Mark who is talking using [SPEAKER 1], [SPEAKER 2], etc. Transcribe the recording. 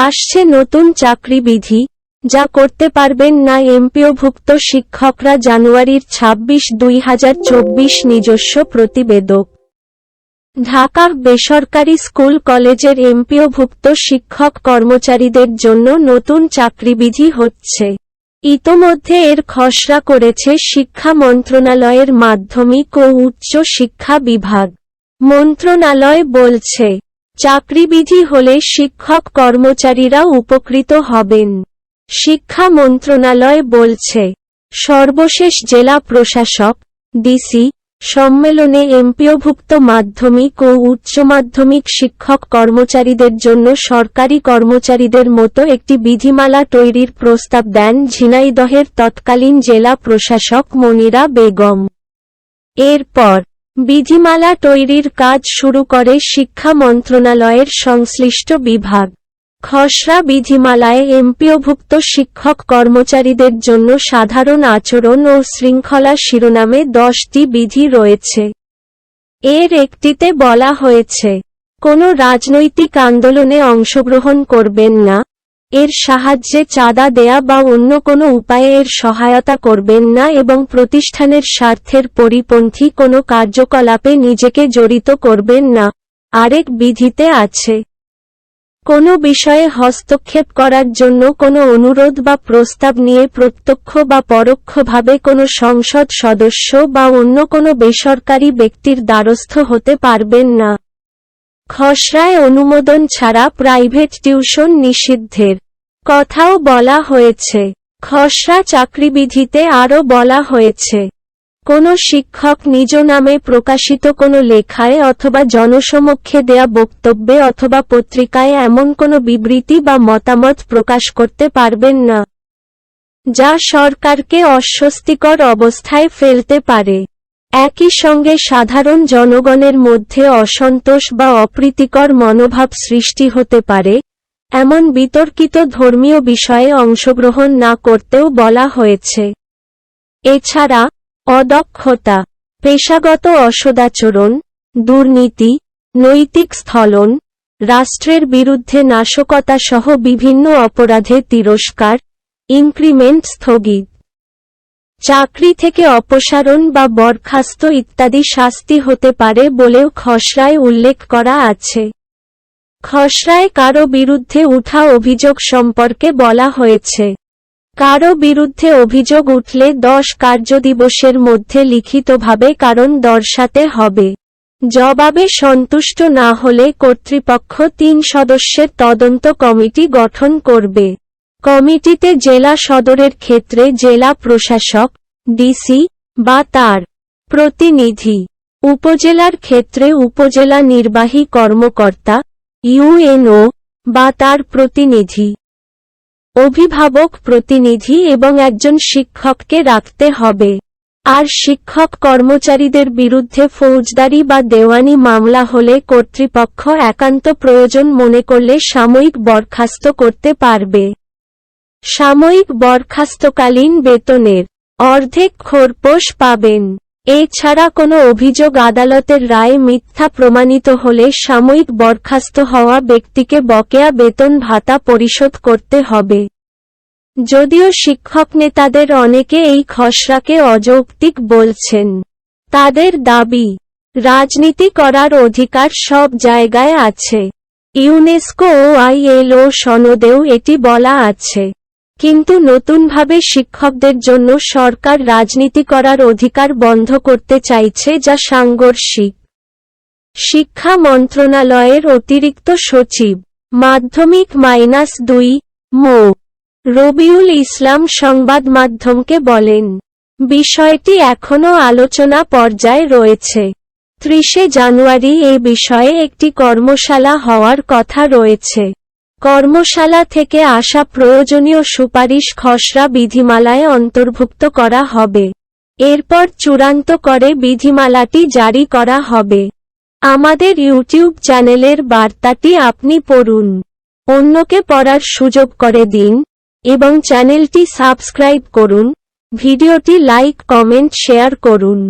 [SPEAKER 1] আসছে নতুন চাকরি বিধি যা করতে পারবেন না এমপিওভুক্ত শিক্ষকরা জানুয়ারির ছাব্বিশ দুই হাজার চব্বিশ নিজস্ব প্রতিবেদক। ঢাকা বেসরকারি স্কুল কলেজের এমপিওভুক্ত শিক্ষক কর্মচারীদের জন্য নতুন চাকরিবিধি হচ্ছে। ইতোমধ্যে এর খসড়া করেছে শিক্ষা মন্ত্রণালয়ের মাধ্যমিক ও উচ্চ শিক্ষা বিভাগ। মন্ত্রণালয় বলছে চাকরিবিধি হলে শিক্ষক কর্মচারীরা উপকৃত হবেন। শিক্ষা মন্ত্রণালয় বলছে, সর্বশেষ জেলা প্রশাসক, ডিসি, সম্মেলনে এমপিওভুক্ত মাধ্যমিক ও উচ্চ মাধ্যমিক শিক্ষক কর্মচারীদের জন্য সরকারি কর্মচারীদের মতো একটি বিধিমালা তৈরির প্রস্তাব দেন ঝিনাইদহের তৎকালীন জেলা প্রশাসক মনিরা বেগম। এরপর বিধিমালা তৈরির কাজ শুরু করে শিক্ষা মন্ত্রণালয়ের সংশ্লিষ্ট বিভাগ। খসড়া বিধিমালায় এমপিওভুক্ত শিক্ষক কর্মচারীদের জন্য সাধারণ আচরণ ও শৃঙ্খলা শিরোনামে দশটি বিধি রয়েছে। এর একটিতে বলা হয়েছে, কোনো রাজনৈতিক আন্দোলনে অংশগ্রহণ করবেন না। এর সাহায্যে চাঁদা দেয়া বা অন্য কোনো উপায়ে এর সহায়তা করবেন না এবং প্রতিষ্ঠানের স্বার্থের পরিপন্থী কোনো কার্যকলাপে নিজেকে জড়িত করবেন না। আরেক বিধিতে আছে। কোনো বিষয়ে হস্তক্ষেপ করার জন্য কোনো অনুরোধ বা প্রস্তাব নিয়ে প্রত্যক্ষ বা পরোক্ষভাবে কোনো সংসদ সদস্য বা অন্য কোনো বেসরকারি ব্যক্তির দ্বারস্থ হতে পারবেন না। খসড়ায় অনুমোদন ছাড়া প্রাইভেট টিউশন নিষিদ্ধের কথাও বলা হয়েছে। খসড়া চাকরিবিধিতে আরও বলা হয়েছে, কোনো শিক্ষক নিজ নামে প্রকাশিত কোনো লেখায় অথবা জনসমক্ষে দেয়া বক্তব্যে অথবা পত্রিকায় এমন কোনো বিবৃতি বা মতামত প্রকাশ করতে পারবেন না, যা সরকারকে অস্বস্তিকর অবস্থায় ফেলতে পারে। একই সঙ্গে সাধারণ জনগণের মধ্যে অসন্তোষ বা অপ্রীতিকর মনোভাব সৃষ্টি হতে পারে, এমন বিতর্কিত ধর্মীয় বিষয়ে অংশগ্রহণ না করতেও বলা হয়েছে। এছাড়া, অদক্ষতা, পেশাগত অসদাচরণ, দুর্নীতি, নৈতিক স্থলন রাষ্ট্রের বিরুদ্ধে নাশকতা সহ বিভিন্ন অপরাধে তিরস্কার, ইনক্রিমেন্ট স্থগিত। চাকরি থেকে অপসারণ বা বরখাস্ত ইত্যাদি শাস্তি হতে পারে বলেও খসড়ায় উল্লেখ করা আছে। খসড়ায় কারও বিরুদ্ধে উঠা অভিযোগ সম্পর্কে বলা হয়েছে। কারও বিরুদ্ধে অভিযোগ উঠলে দশ কার্যদিবসের মধ্যে লিখিতভাবে কারণ দর্শাতে হবে। জবাবে সন্তুষ্ট না হলে কর্তৃপক্ষ তিন সদস্যের তদন্ত কমিটি গঠন করবে। কমিটিতে জেলা সদরের ক্ষেত্রে জেলা প্রশাসক, ডিসি, বা তার প্রতিনিধি, উপজেলার ক্ষেত্রে উপজেলা নির্বাহী কর্মকর্তা, ইউএনও, বা তার প্রতিনিধি, অভিভাবক প্রতিনিধি এবং একজন শিক্ষককে রাখতে হবে। আর শিক্ষক কর্মচারীদের বিরুদ্ধে ফৌজদারি বা দেওয়ানি মামলা হলে কর্তৃপক্ষ একান্ত প্রয়োজন মনে করলে সাময়িক বরখাস্ত করতে পারবে। সাময়িক বরখাস্তকালীন বেতনের অর্ধেক খোরপোশ পাবেন। এছাড়া কোনো অভিযোগ আদালতের রায়ে মিথ্যা প্রমাণিত হলে সাময়িক বরখাস্ত হওয়া ব্যক্তিকে বকেয়া বেতন ভাতা পরিশোধ করতে হবে। যদিও শিক্ষক নেতাদের অনেকে এই খসড়াকে অযৌক্তিক বলছেন। তাদের দাবি, রাজনীতি করার অধিকার সব জায়গায় আছে। ইউনেস্কো ও আইএলও সনদেও এটি বলা আছে। কিন্তু নতুনভাবে শিক্ষকদের জন্য সরকার রাজনীতি করার অধিকার বন্ধ করতে চাইছে যা সাংঘর্ষিক। শিক্ষা মন্ত্রণালয়ের অতিরিক্ত সচিব, মাধ্যমিক মাইনাস দুই, মো. রবিউল ইসলাম সংবাদ মাধ্যমকে বলেন, বিষয়টি এখনও আলোচনা পর্যায়ে রয়েছে। ত্রিশে জানুয়ারি এ বিষয়ে একটি কর্মশালা হওয়ার কথা রয়েছে। কর্মশালা থেকে আসা প্রয়োজনীয় সুপারিশ খসড়া বিধিমালায় অন্তর্ভুক্ত করা হবে। এরপর চূড়ান্ত করে বিধিমালাটি জারি করা হবে। আমাদের ইউটিউব চ্যানেলের বার্তাটি আপনি পড়ুন। অন্যকে পড়ার সুযোগ করে দিন এবং চ্যানেলটি সাবস্ক্রাইব করুন। ভিডিওটি লাইক, কমেন্ট, শেয়ার করুন।